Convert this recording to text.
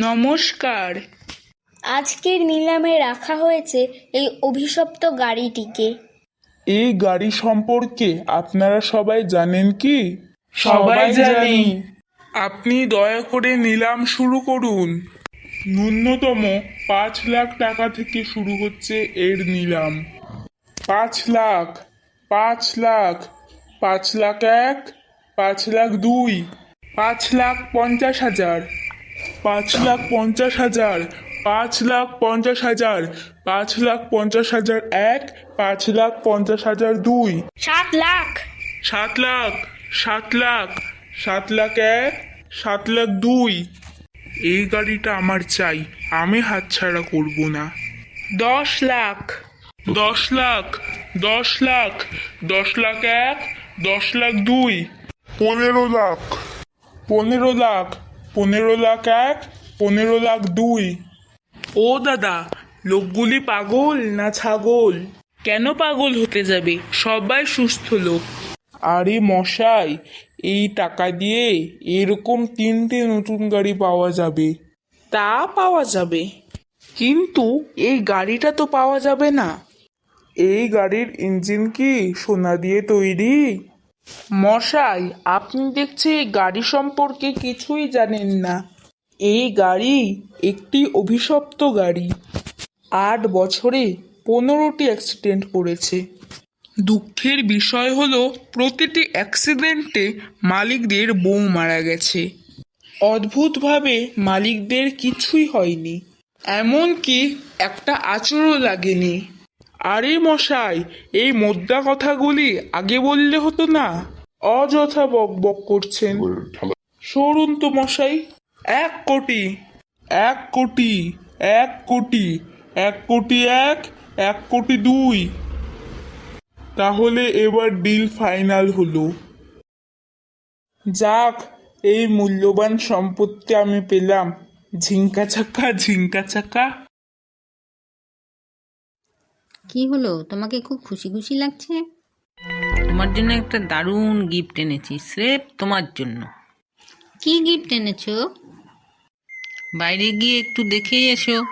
নমস্কার। আজকের নিলামে রাখা হয়েছে এই অভিশপ্ত গাড়িটিকে। এই গাড়ি সম্পর্কে আপনারা সবাই জানেন কি? সবাই জানি। আপনি দয়া করে নিলাম শুরু করুন। ন্যূনতম পাঁচ লাখ টাকা থেকে শুরু হচ্ছে এর নিলাম। পাঁচ লাখ পাঁচ লাখ পাঁচ লাখ এক পাঁচ লাখ দুই পাঁচ লাখ পঞ্চাশ হাজার। পাঁচ লাখ পঞ্চাশ হাজার পাঁচ লাখ পঞ্চাশ হাজার পাঁচ লাখ পঞ্চাশ হাজার এক পাঁচ লাখ পঞ্চাশ হাজার দুই। সাত লাখ। সাত লাখ সাত লাখ সাত লাখ এক সাত লাখ দুই। এই গাড়িটা আমার চাই আমি হাতছাড়া করব না। দশ লাখ। দশ লাখ দশ লাখ দশ লাখ এক দশ লাখ দুই। পনেরো লাখ পনেরো লাখ পনেরো লাখ এক পনেরো লাখ দুই। ও দাদা লোকগুলি পাগল না ছাগল? কেন পাগল হতে যাবে? সবাই সুস্থ লোক। আরে মশাই এই টাকা দিয়ে এরকম তিনটে নতুন গাড়ি পাওয়া যাবে। তা পাওয়া যাবে। কিন্তু এই গাড়িটা তো পাওয়া যাবে না। এই গাড়ির ইঞ্জিন কি সোনা দিয়ে তৈরি? মশাই, আপনি দেখছি এই গাড়ি সম্পর্কে কিছুই জানেন না। এই গাড়ি একটি অভিশপ্ত গাড়ি। আট বছরে পনেরোটি অ্যাক্সিডেন্ট করেছে। দুঃখের বিষয় হলো, প্রতিটি অ্যাক্সিডেন্টে মালিকদের বউ মারা গেছে। অদ্ভুতভাবে মালিকদের কিছুই হয়নি। এমনকি একটা আচরও লাগেনি। আরে মশাই, এই মোদ্দা কথাগুলি আগে বললে হতো না? অযথা বক বক করছেন। সরুন তো মশাই, এক কোটি এক কোটি এক কোটি এক কোটি এক এক কোটি দুই। তাহলে এবার ডিল ফাইনাল হলো। যাক, এই মূল্যবান সম্পত্তি আমি পেলাম। ঝিঙ্কা চাকা ঝিঙ্কা চাকা। কি হলো? তোমাকে খুব খুশি খুশি লাগছে? তোমার জন্য একটা দারুণ গিফট এনেছি স্রেফ তোমার জন্য। কি গিফট এনেছো? বাইরে গিয়ে একটু দেখেই এসো।